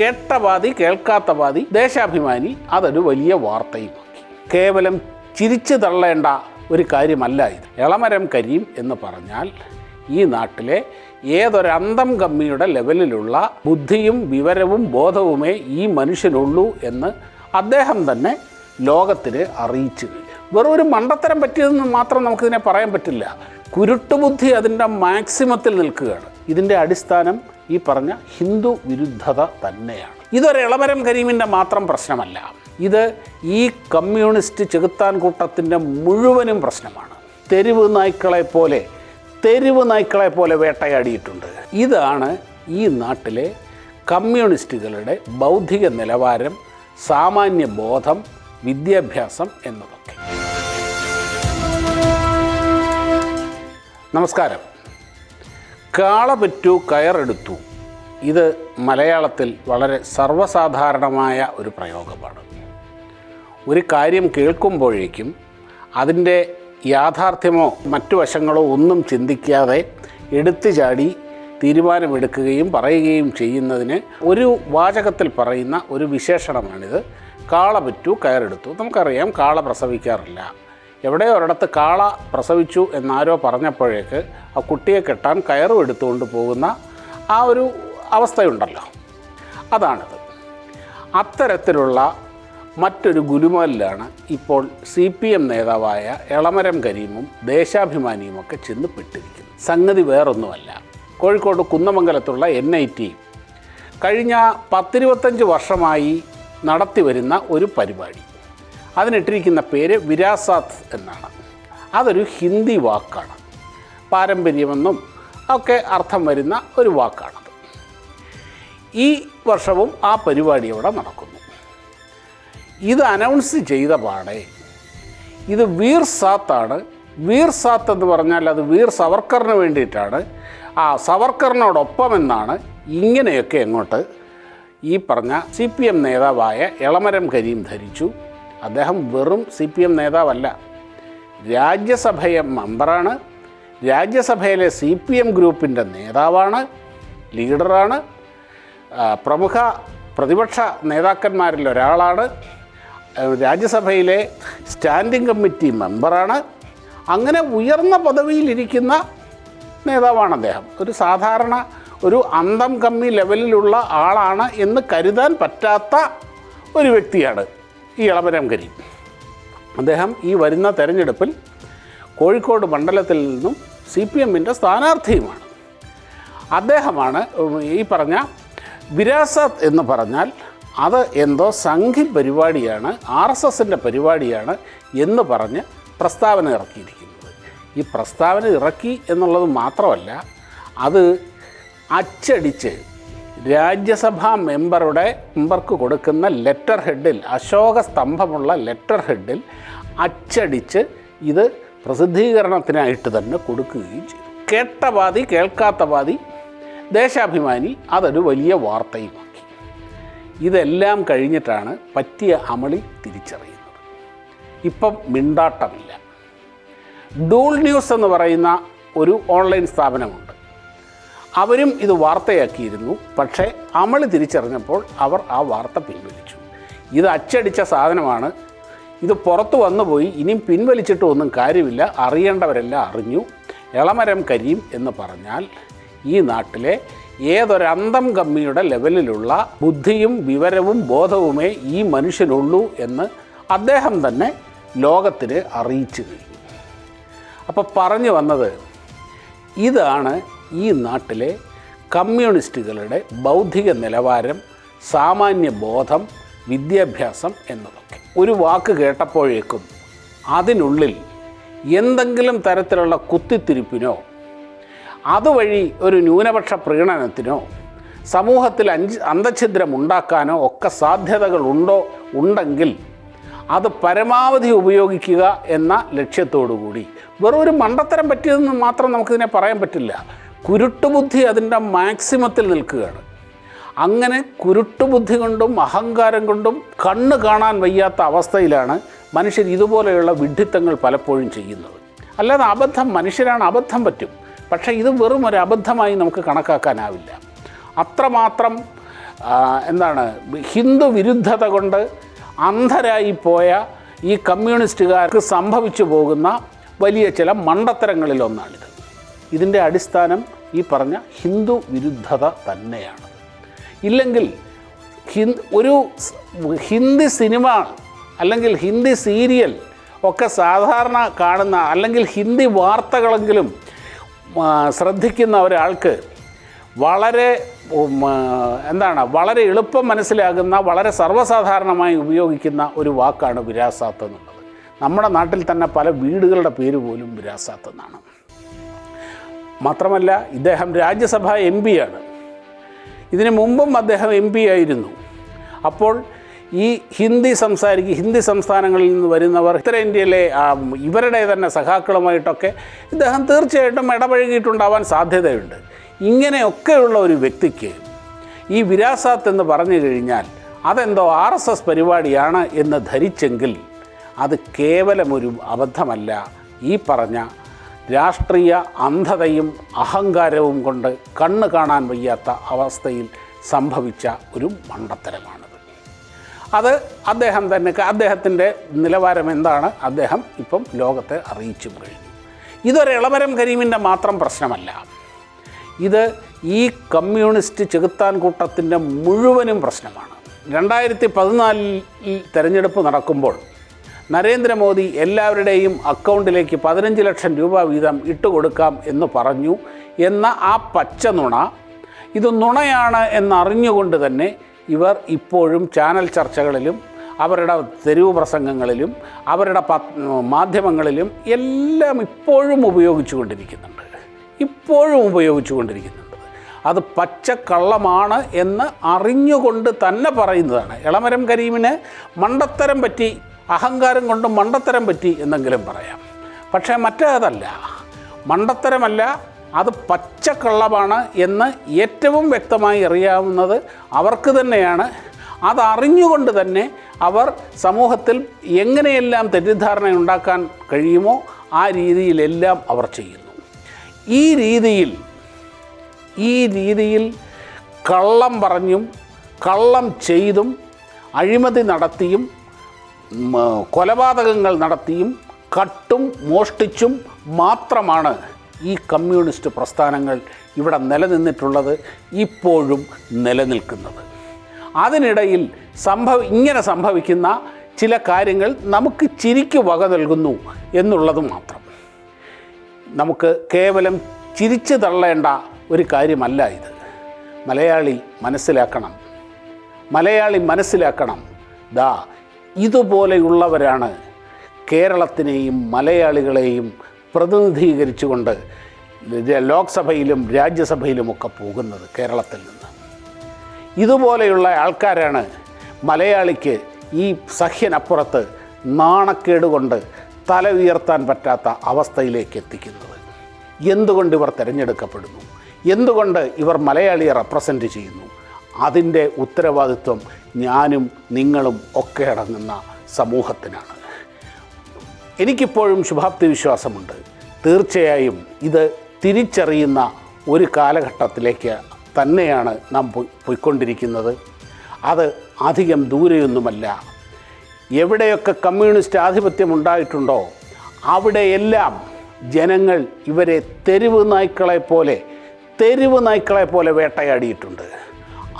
കേട്ട പാതി കേൾക്കാത്ത പാതി ദേശാഭിമാനി അതൊരു വലിയ വാർത്തയുമാക്കി. കേവലം ചിരിച്ചു തള്ളേണ്ട ഒരു കാര്യമല്ല ഇത്. ഇളമരം കരീം എന്ന് പറഞ്ഞാൽ ഈ നാട്ടിലെ ഏതൊരന്തം കമ്മിയുടെ ലെവലിലുള്ള ബുദ്ധിയും വിവരവും ബോധവുമേ ഈ മനുഷ്യനുള്ളൂ എന്ന് അദ്ദേഹം തന്നെ ലോകത്തിന് അറിയിച്ചു. വെറും ഒരു മണ്ടത്തരം പറ്റിയതെന്ന് മാത്രം നമുക്കിതിനെ പറയാൻ പറ്റില്ല. കുരുട്ടുബുദ്ധി അതിന്റെ മാക്സിമത്തിൽ നിൽക്കുകയാണ്. ഇതിന്റെ അടിസ്ഥാനം ഈ പറഞ്ഞ ഹിന്ദു വിരുദ്ധത തന്നെയാണ്. ഇതൊരു ഇളമരം കരീമിന്റെ മാത്രം പ്രശ്നമല്ല. ഇത് ഈ കമ്മ്യൂണിസ്റ്റ് ചെകുത്താൻ കൂട്ടത്തിന്റെ മുഴുവനും പ്രശ്നമാണ്. തെരുവ് നായ്ക്കളെ പോലെ തെരുവ് നായ്ക്കളെ പോലെ വേട്ടയാടിയിട്ടുണ്ട്. ഇതാണ് ഈ നാട്ടിലെ കമ്മ്യൂണിസ്റ്റുകളുടെ ബൗദ്ധിക നിലവാരം സാമാന്യ ബോധം വിദ്യാഭ്യാസം എന്നതൊക്കെ. നമസ്കാരം. കാള പറ്റു കയറെടുത്തു ഇത് മലയാളത്തിൽ വളരെ സർവസാധാരണമായ ഒരു പ്രയോഗമാണ്. ഒരു കാര്യം കേൾക്കുമ്പോഴേക്കും അതിന്റെ യാഥാർത്ഥ്യമോ മറ്റു വശങ്ങളോ ഒന്നും ചിന്തിക്കാതെ എടുത്തു ചാടി തീരുമാനമെടുക്കുകയും പറയുകയും ചെയ്യുന്നതിന് ഒരു വാചകത്തിൽ പറയുന്ന ഒരു വിശേഷണമാണിത്. കാള പറ്റു കയറെടുത്തു നമുക്കറിയാം കാള പ്രസവിക്കാറില്ല. എവിടെയോ ഒരിടത്ത് കാള പ്രസവിച്ചു എന്നാരോ പറഞ്ഞപ്പോഴേക്ക് ആ കുട്ടിയെ കെട്ടാൻ കയറും എടുത്തുകൊണ്ട് പോകുന്ന ആ ഒരു അവസ്ഥയുണ്ടല്ലോ. അതാണിത്. അത്തരത്തിലുള്ള മറ്റൊരു ഗുലുമാലിലാണ് ഇപ്പോൾ സി പി എം നേതാവായ എളമരം കരീമും ദേശാഭിമാനിയുമൊക്കെ ചെന്ന് പെട്ടിരിക്കുന്നത്. സംഗതി വേറൊന്നുമല്ല. കോഴിക്കോട് കുന്നമംഗലത്തുള്ള എൻ ഐ ടി കഴിഞ്ഞ പത്തിരുപത്തഞ്ച് വർഷമായി നടത്തിവരുന്ന ഒരു പരിപാടി. അതിനിട്ടിരിക്കുന്ന പേര് വിരാസാത്ത് എന്നാണ്. അതൊരു ഹിന്ദി വാക്കാണ്. പാരമ്പര്യമെന്നും ഒക്കെ അർത്ഥം വരുന്ന ഒരു വാക്കാണത്. ഈ വർഷവും ആ പരിപാടി അവിടെ നടക്കുന്നു. ഇത് അനൗൺസ് ചെയ്ത പാടെ ഇത് വീർ സാത്താണ് വീർ സാത്ത് എന്ന് പറഞ്ഞാൽ അത് വീർ സവർക്കറിന് വേണ്ടിയിട്ടാണ്. ആ സവർക്കറിനോടൊപ്പം എന്നാണ് ഇങ്ങനെയൊക്കെ എങ്ങോട്ട് ഈ പറഞ്ഞ സി പി എം നേതാവായ എളമരം കരീം ധരിച്ചു. അദ്ദേഹം വെറും സി പി എം നേതാവല്ല. രാജ്യസഭയെ മെമ്പറാണ്. രാജ്യസഭയിലെ സി പി എം ഗ്രൂപ്പിന്റെ നേതാവാണ് ലീഡറാണ്. പ്രമുഖ പ്രതിപക്ഷ നേതാക്കന്മാരിൽ ഒരാളാണ്. രാജ്യസഭയിലെ സ്റ്റാൻഡിംഗ് കമ്മിറ്റി മെമ്പറാണ്. അങ്ങനെ ഉയർന്ന പദവിയിലിരിക്കുന്ന നേതാവാണ് അദ്ദേഹം. ഒരു സാധാരണ ഒരു അന്തം കമ്മി ലെവലിലുള്ള ആളാണ് എന്ന് കരുതാൻ പറ്റാത്ത ഒരു വ്യക്തിയാണ്. ഈ ഇളമരം കരി. അദ്ദേഹം ഈ വരുന്ന തെരഞ്ഞെടുപ്പിൽ കോഴിക്കോട് മണ്ഡലത്തിൽ നിന്നും സി പി എമ്മിന്റെ സ്ഥാനാർത്ഥിയുമാണ്. അദ്ദേഹമാണ് ഈ പറഞ്ഞ വിരാസത്ത് എന്ന് പറഞ്ഞാൽ അത് എന്തോ സംഘി പരിപാടിയാണ് ആർ എസ് എസിന്റെ പരിപാടിയാണ് എന്ന് പറഞ്ഞ് പ്രസ്താവന ഇറക്കിയിരിക്കുന്നത്. ഈ പ്രസ്താവന ഇറക്കി എന്നുള്ളത് മാത്രമല്ല അത് അച്ചടിച്ച് രാജ്യസഭാ മെമ്പറുടെ മെമ്പർക്ക് കൊടുക്കുന്ന ലെറ്റർ ഹെഡിൽ അശോക സ്തംഭമുള്ള ലെറ്റർ ഹെഡിൽ അച്ചടിച്ച് ഇത് പ്രസിദ്ധീകരണത്തിനായിട്ട് തന്നെ കൊടുക്കുകയും ചെയ്തു. കേട്ട പാതി കേൾക്കാത്ത ദേശാഭിമാനി അതൊരു വലിയ വാർത്തയുമാക്കി. ഇതെല്ലാം കഴിഞ്ഞിട്ടാണ് പറ്റിയ അമളി തിരിച്ചറിയുന്നത്. ഇപ്പം മിണ്ടാട്ടമില്ല. ഡൂൾ ന്യൂസ് എന്ന് പറയുന്ന ഒരു ഓൺലൈൻ സ്ഥാപനമുണ്ട്. അവരും ഇത് വാർത്തയാക്കിയിരുന്നു. പക്ഷേ അമളി തിരിച്ചറിഞ്ഞപ്പോൾ അവർ ആ വാർത്ത പിൻവലിച്ചു. ഇത് അച്ചടിച്ച സാധനമാണ്. ഇത് പുറത്തു വന്നുപോയി ഇനിയും പിൻവലിച്ചിട്ട് ഒന്നും കാര്യമില്ല. അറിയേണ്ടവരെല്ലാം അറിഞ്ഞു. എളമരം കരീം എന്ന് പറഞ്ഞാൽ ഈ നാട്ടിലെ ഏതൊരന്തം കമ്മിയുടെ ലെവലിലുള്ള ബുദ്ധിയും വിവരവും ബോധവുമേ ഈ മനുഷ്യനുള്ളൂ എന്ന് അദ്ദേഹം തന്നെ ലോകത്തിന് അറിയിച്ചു കഴിഞ്ഞു. അപ്പോൾ പറഞ്ഞു വന്നത് ഇതാണ് ഈ നാട്ടിലെ കമ്മ്യൂണിസ്റ്റുകളുടെ ബൗദ്ധിക നിലവാരം സാമാന്യ ബോധം വിദ്യാഭ്യാസം എന്നതൊക്കെ. ഒരു വാക്ക് കേട്ടപ്പോഴേക്കും അതിനുള്ളിൽ എന്തെങ്കിലും തരത്തിലുള്ള കുത്തിത്തിരിപ്പിനോ അതുവഴി ഒരു ന്യൂനപക്ഷ പ്രീണനത്തിനോ സമൂഹത്തിൽ അഞ്ച് അന്തഛിദ്രം ഉണ്ടാക്കാനോ ഒക്കെ സാധ്യതകളുണ്ടോ ഉണ്ടെങ്കിൽ അത് പരമാവധി ഉപയോഗിക്കുക എന്ന ലക്ഷ്യത്തോടുകൂടി. വെറും ഒരു മണ്ടത്തരം പറ്റിയതെന്ന് മാത്രം നമുക്കിതിനെ പറയാൻ പറ്റില്ല. കുരുട്ടുബുദ്ധി അതിന്റെ മാക്സിമത്തിൽ നിൽക്കുകയാണ്. അങ്ങനെ കുരുട്ടുബുദ്ധി കൊണ്ടും അഹങ്കാരം കൊണ്ടും കണ്ണ് കാണാൻ വയ്യാത്ത അവസ്ഥയിലാണ് മനുഷ്യർ ഇതുപോലെയുള്ള വിഡ്ഢിത്തങ്ങൾ പലപ്പോഴും ചെയ്യുന്നത്. അല്ലാതെ അബദ്ധം മനുഷ്യരാണ് അബദ്ധം പറ്റും. പക്ഷേ ഇത് വെറും ഒരു അബദ്ധമായി നമുക്ക് കണക്കാക്കാനാവില്ല. അത്രമാത്രം എന്താണ് ഹിന്ദു വിരുദ്ധത കൊണ്ട് അന്ധരായി പോയ ഈ കമ്മ്യൂണിസ്റ്റുകാർക്ക് സംഭവിച്ചു പോകുന്ന വലിയ ചില മണ്ടത്തരങ്ങളിലൊന്നാണിത്. ഇതിന്റെ അടിസ്ഥാനം ഈ പറഞ്ഞ ഹിന്ദു വിരുദ്ധത തന്നെയാണ്. ഇല്ലെങ്കിൽ ഒരു ഹിന്ദി സിനിമ അല്ലെങ്കിൽ ഹിന്ദി സീരിയൽ ഒക്കെ സാധാരണ കാണുന്ന അല്ലെങ്കിൽ ഹിന്ദി വാർത്തകളെങ്കിലും ശ്രദ്ധിക്കുന്ന ഒരാൾക്ക് വളരെ എന്താണ് വളരെ എളുപ്പം മനസ്സിലാകുന്ന വളരെ സർവസാധാരണമായി ഉപയോഗിക്കുന്ന ഒരു വാക്കാണ് വിരാസാത്ത് എന്നുള്ളത്. നമ്മുടെ നാട്ടിൽ തന്നെ പല വീടുകളുടെ പേര് പോലും വിരാസാത്ത് എന്നാണ്. മാത്രമല്ല ഇദ്ദേഹം രാജ്യസഭ എം പിയാണ് ഇതിനു മുമ്പും അദ്ദേഹം എം പി ആയിരുന്നു. അപ്പോൾ ഈ ഹിന്ദി സംസാരിക്കുക ഹിന്ദി സംസ്ഥാനങ്ങളിൽ നിന്ന് വരുന്നവർ ഉത്തരേന്ത്യയിലെ ഇവരുടെ തന്നെ സഖാക്കളുമായിട്ടൊക്കെ ഇദ്ദേഹം തീർച്ചയായിട്ടും ഇടപഴകിയിട്ടുണ്ടാവാൻ സാധ്യതയുണ്ട്. ഇങ്ങനെയൊക്കെയുള്ള ഒരു വ്യക്തിക്ക് ഈ വിരാസാത്ത് എന്ന് പറഞ്ഞു കഴിഞ്ഞാൽ അതെന്തോ ആർ എസ് എസ് പരിപാടിയാണ് എന്ന് ധരിച്ചെങ്കിൽ അത് കേവലം ഒരു അബദ്ധമല്ല ഈ പറഞ്ഞ രാഷ്ട്രീയ അന്ധതയും അഹങ്കാരവും കൊണ്ട് കണ്ണ് കാണാൻ വയ്യാത്ത അവസ്ഥയിൽ സംഭവിച്ച ഒരു മണ്ടത്തരമാണത്. അത് അദ്ദേഹം തന്നെ അദ്ദേഹത്തിന്റെ നിലവാരം എന്താണ്? അദ്ദേഹം ഇപ്പം ലോകത്തെ അറിയിച്ചും കഴിഞ്ഞു. ഇതൊരു ഇളമരം കരീമിന്റെ മാത്രം പ്രശ്നമല്ല. ഇത് ഈ കമ്മ്യൂണിസ്റ്റ് ചെകുത്താൻ കൂട്ടത്തിന്റെ മുഴുവനും പ്രശ്നമാണ്. രണ്ടായിരത്തി പതിനാലിൽ തെരഞ്ഞെടുപ്പ് നടക്കുമ്പോൾ നരേന്ദ്രമോദി എല്ലാവരുടെയും അക്കൗണ്ടിലേക്ക് പതിനഞ്ച് ലക്ഷം രൂപ വീതം ഇട്ടുകൊടുക്കാം എന്ന് പറഞ്ഞു എന്ന ആ പച്ച നുണ ഇത് നുണയാണ് എന്നറിഞ്ഞുകൊണ്ട് തന്നെ ഇവർ ഇപ്പോഴും ചാനൽ ചർച്ചകളിലും അവരുടെ തെരുവ് പ്രസംഗങ്ങളിലും അവരുടെ മാധ്യമങ്ങളിലും എല്ലാം ഇപ്പോഴും ഉപയോഗിച്ചു കൊണ്ടിരിക്കുന്നുണ്ട് ഇപ്പോഴും ഉപയോഗിച്ചു കൊണ്ടിരിക്കുന്നുണ്ട് അത് പച്ചക്കള്ളമാണ് എന്ന് അറിഞ്ഞുകൊണ്ട് തന്നെ പറയുന്നതാണ്. ഇളമരം കരീമിന് മണ്ടത്തരം പറ്റി അഹങ്കാരം കൊണ്ട് മണ്ടത്തരം പറ്റി എന്നെങ്കിലും പറയാം. പക്ഷേ മറ്റേതല്ല. മണ്ടത്തരമല്ല അത് പച്ചക്കള്ളമാണ് എന്ന് ഏറ്റവും വ്യക്തമായി അറിയാവുന്നത് അവർക്ക് തന്നെയാണ്. അതറിഞ്ഞുകൊണ്ട് തന്നെ അവർ സമൂഹത്തിൽ എങ്ങനെയെല്ലാം തെറ്റിദ്ധാരണ ഉണ്ടാക്കാൻ കഴിയുമോ ആ രീതിയിലെല്ലാം അവർ ചെയ്യുന്നു. ഈ രീതിയിൽ ഈ രീതിയിൽ കള്ളം പറഞ്ഞും കള്ളം ചെയ്തും അഴിമതി നടത്തിയും കൊലപാതകങ്ങൾ നടത്തിയും കട്ടും മോഷ്ടിച്ചും മാത്രമാണ് ഈ കമ്മ്യൂണിസ്റ്റ് പ്രസ്ഥാനങ്ങൾ ഇവിടെ നിലനിന്നിട്ടുള്ളത് ഇപ്പോഴും നിലനിൽക്കുന്നത്. അതിനിടയിൽ സംഭവ ഇങ്ങനെ സംഭവിക്കുന്ന ചില കാര്യങ്ങൾ നമുക്ക് ചിരിക്ക് വക നൽകുന്നു എന്നുള്ളത് മാത്രം. നമുക്ക് കേവലം ചിരിച്ചു തള്ളേണ്ട ഒരു കാര്യമല്ല ഇത്. മലയാളി മനസ്സിലാക്കണം. മലയാളി മനസ്സിലാക്കണം. ദാ ഇതുപോലെയുള്ളവരാണ് കേരളത്തിനെയും മലയാളികളെയും പ്രതിനിധീകരിച്ചുകൊണ്ട് ലോക്സഭയിലും രാജ്യസഭയിലുമൊക്കെ പോകുന്നത് കേരളത്തിൽ നിന്ന്. ഇതുപോലെയുള്ള ആൾക്കാരാണ് മലയാളിക്ക് ഈ സഹ്യനപ്പുറത്ത് നാണക്കേടുകൊണ്ട് തല ഉയർത്താൻ പറ്റാത്ത അവസ്ഥയിലേക്ക് എത്തിക്കുന്നത്. എന്തുകൊണ്ട് ഇവർ തിരഞ്ഞെടുക്കപ്പെടുന്നു? എന്തുകൊണ്ട് ഇവർ മലയാളിയെ റെപ്രസെന്റ് ചെയ്യുന്നു? അതിന്റെ ഉത്തരവാദിത്വം ഞാനും നിങ്ങളും ഒക്കെ അടങ്ങുന്ന സമൂഹത്തിനാണ്. എനിക്കിപ്പോഴും ശുഭാപ്തി വിശ്വാസമുണ്ട്. തീർച്ചയായും ഇത് തിരിച്ചറിയുന്ന ഒരു കാലഘട്ടത്തിലേക്ക് തന്നെയാണ് നാം പോയി പോയിക്കൊണ്ടിരിക്കുന്നത്. അത് അധികം ദൂരെയൊന്നുമല്ല. എവിടെയൊക്കെ കമ്മ്യൂണിസ്റ്റ് ആധിപത്യം ഉണ്ടായിട്ടുണ്ടോ അവിടെയെല്ലാം ജനങ്ങൾ ഇവരെ തെരുവ് നായ്ക്കളെ പോലെ തെരുവ് നായ്ക്കളെ പോലെ വേട്ടയാടിയിട്ടുണ്ട്.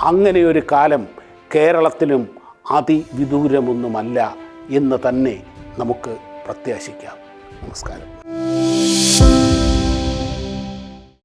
അങ്ങനെ ഒരു കാലം കേരളത്തിലും അതിവിദൂരമൊന്നുമല്ല എന്ന് തന്നെ നമുക്ക് പ്രത്യാശിക്കാം. നമസ്കാരം.